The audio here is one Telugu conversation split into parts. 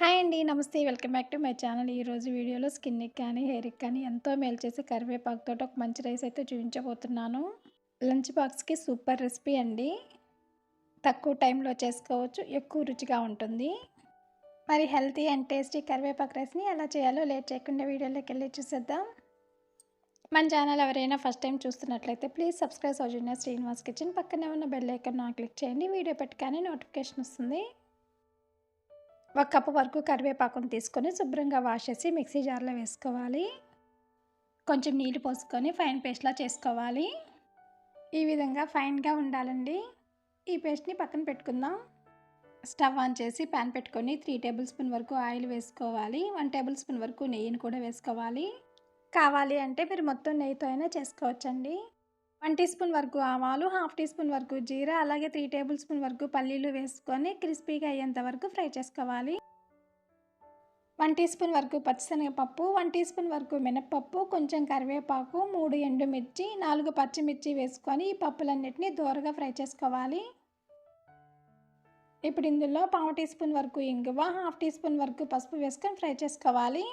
హాయ్ అండి నమస్తే. Welcome back to my channel. ఈరోజు వీడియోలో స్కిన్కి కానీ హెయిర్కి కానీ ఎంతో మేలు చేసే కరివేపాకుతో ఒక మంచి రైస్ అయితే చూపించబోతున్నాను. లంచ్ బాక్స్కి సూపర్ రెసిపీ అండి. తక్కువ టైంలో చేసుకోవచ్చు ఎక్కువ రుచిగా ఉంటుంది. మరి హెల్తీ అండ్ టేస్టీ కరివేపాకు రైస్ని ఎలా చేయాలో లేట్ చేయకుండా వీడియోలోకి వెళ్ళి చూసేద్దాం. మన ఛానల్ ఎవరైనా ఫస్ట్ టైం చూస్తున్నట్లయితే please subscribe Soujanya Srinivas kitchen పక్కనే ఉన్న బెల్ ఐకన్ క్లిక్ చేయండి. వీడియో పెట్టగానే నోటిఫికేషన్ వస్తుంది. ఒక కప్పు వరకు కరివేపాకును తీసుకొని శుభ్రంగా వాష్ చేసి మిక్సీ జార్లో వేసుకోవాలి. కొంచెం నీళ్ళు పోసుకొని ఫైన్ పేస్ట్లా చేసుకోవాలి. ఈ విధంగా ఫైన్గా ఉండాలండి. ఈ పేస్ట్ని పక్కన పెట్టుకుందాం. స్టవ్ ఆన్ చేసి ప్యాన్ పెట్టుకొని త్రీ టేబుల్ స్పూన్ వరకు ఆయిల్ వేసుకోవాలి. వన్ టేబుల్ స్పూన్ వరకు నెయ్యిని కూడా వేసుకోవాలి. కావాలి అంటే మీరు మొత్తం నెయ్యితో అయినా చేసుకోవచ్చండి. వన్ టీ స్పూన్ వరకు ఆవాలు హాఫ్ టీ స్పూన్ వరకు జీరా అలాగే త్రీ టేబుల్ స్పూన్ వరకు పల్లీలు వేసుకొని క్రిస్పీగా అయ్యేంత వరకు ఫ్రై చేసుకోవాలి. వన్ టీ స్పూన్ వరకు పచ్చిశనగపప్పు వన్ టీ స్పూన్ వరకు మినప్పప్పు కొంచెం కరివేపాకు మూడు ఎండుమిర్చి నాలుగు పచ్చిమిర్చి వేసుకొని ఈ పప్పులన్నిటిని దూరగా ఫ్రై చేసుకోవాలి. ఇప్పుడు ఇందులో పావు టీ స్పూన్ వరకు ఇంగువ హాఫ్ టీ స్పూన్ వరకు పసుపు వేసుకొని ఫ్రై చేసుకోవాలి.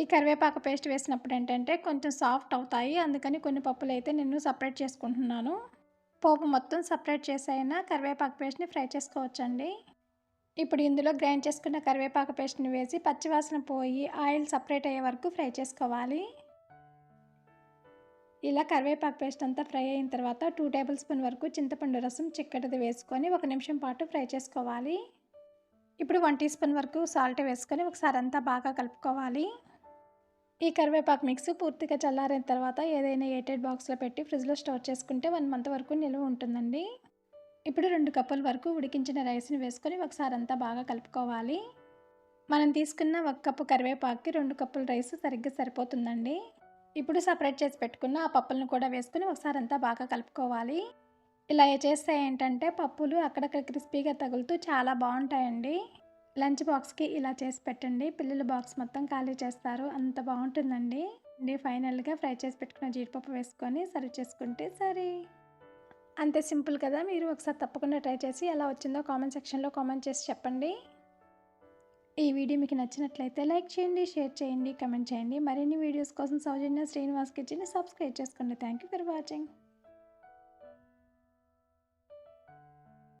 ఈ కరివేపాకు పేస్ట్ వేసినప్పుడు ఏంటంటే కొంచెం సాఫ్ట్ అవుతాయి. అందుకని కొన్ని పప్పులు అయితే నేను సపరేట్ చేసుకుంటున్నాను. పోపు మొత్తం సపరేట్ చేసైనా కరివేపాకు పేస్ట్ని ఫ్రై చేసుకోవచ్చండి. ఇప్పుడు ఇందులో గ్రైండ్ చేసుకున్న కరివేపాకు పేస్ట్ని వేసి పచ్చివాసన పోయి ఆయిల్ సపరేట్ అయ్యే వరకు ఫ్రై చేసుకోవాలి. ఇలా కరివేపాకు పేస్ట్ అంతా ఫ్రై అయిన తర్వాత టూ టేబుల్ స్పూన్ వరకు చింతపండు రసం చిక్కటిది వేసుకొని ఒక నిమిషం పాటు ఫ్రై చేసుకోవాలి. ఇప్పుడు వన్ టీ స్పూన్ వరకు సాల్ట్ వేసుకొని ఒకసారి అంతా బాగా కలుపుకోవాలి. ఈ కరివేపాకు మిక్స్ పూర్తిగా చల్లారిన తర్వాత ఏదైనా ఎయిటెడ్ బాక్స్లో పెట్టి ఫ్రిడ్జ్లో స్టోర్ చేసుకుంటే వన్ మంత్ వరకు నిల్వ ఉంటుందండి. ఇప్పుడు రెండు కప్పుల వరకు ఉడికించిన రైస్ని వేసుకొని ఒకసారి అంతా బాగా కలుపుకోవాలి. మనం తీసుకున్న ఒక కప్పు కరివేపాకుకి రెండు కప్పుల రైస్ సరిగ్గా సరిపోతుందండి. ఇప్పుడు సపరేట్ చేసి పెట్టుకున్న ఆ పప్పులను కూడా వేసుకుని ఒకసారి అంతా బాగా కలుపుకోవాలి. ఇలా చేస్తే ఏంటంటే పప్పులు అక్కడక్కడ క్రిస్పీగా తగులుతూ చాలా బాగుంటాయండి. లంచ్ బాక్స్కి ఇలా చేసి పెట్టండి. పిల్లల బాక్స్ మొత్తం ఖాళీ చేస్తారు. అంత బాగుంటుందండి. అండి ఫైనల్గా ఫ్రై చేసి పెట్టుకున్న జీడిపప్పు వేసుకొని సర్వ్ చేసుకుంటే సరే. అంతే సింపుల్ కదా. మీరు ఒకసారి తప్పకుండా ట్రై చేసి ఎలా వచ్చిందో కామెంట్ సెక్షన్లో కామెంట్ చేసి చెప్పండి. ఈ వీడియో మీకు నచ్చినట్లయితే లైక్ చేయండి షేర్ చేయండి కమెంట్ చేయండి. మరిన్ని వీడియోస్ కోసం సౌజన్య శ్రీనివాస్ కిచెన్ని సబ్స్క్రైబ్ చేసుకోండి థ్యాంక్ యూ ఫర్ వాచింగ్.